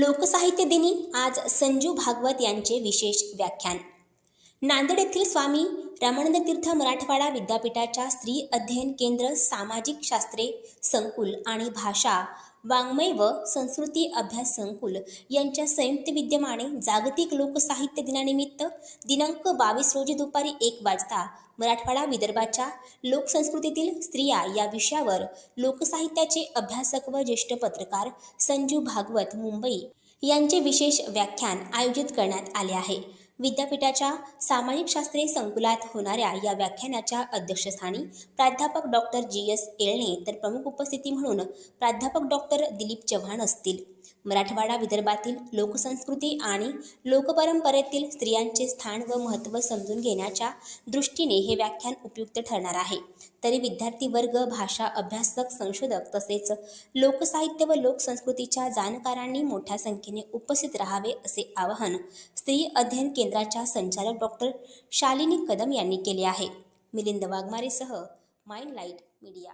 लोकसाहित्य दिनी आज संजू भागवत यांचे विशेष व्याख्यान. नांदेड येथील स्वामी रामानंद तीर्थ मराठवाडा विद्यापीठाच्या स्त्री अध्ययन केंद्र सामाजिक शास्त्रे संकुल आणि भाषा वाङ्मय व संस्कृती अभ्यास संकुल यांच्या संयुक्त विद्यमाने जागतिक लोकसाहित्य दिनानिमित्त दिनांक बावीस रोजी दुपारी एक वाजता मराठवाडा विदर्भाच्या लोकसंस्कृतीतील स्त्रिया या विषयावर लोकसाहित्याचे अभ्यासक व ज्येष्ठ पत्रकार संजू भागवत मुंबई यांचे विशेष व्याख्यान आयोजित करण्यात आले आहे. विद्यापीठाच्या सामाजिक शास्त्रे संकुलात होणाऱ्या या व्याख्यानाच्या अध्यक्षस्थानी प्राध्यापक डॉक्टर जी एस येळणे तर प्रमुख उपस्थिती म्हणून प्राध्यापक डॉक्टर दिलीप चव्हाण असतील. मराठवाडा विदर्भातील लोकसंस्कृती आणि लोकपरंपरेतील स्त्रियांचे स्थान व महत्त्व समजून घेण्याच्या दृष्टीने हे व्याख्यान उपयुक्त ठरणार आहे. तरी विद्यार्थी वर्ग भाषा अभ्यासक संशोधक तसेच लोकसाहित्य व लोकसंस्कृतीच्या जाणकारांनी मोठ्या संख्येने उपस्थित राहावे असे आवाहन स्त्री अध्ययन केंद्राच्या संचालक डॉक्टर शालिनी कदम यांनी केले आहे. मिलिंद वाघमारेसह माइंड लाइट मीडिया.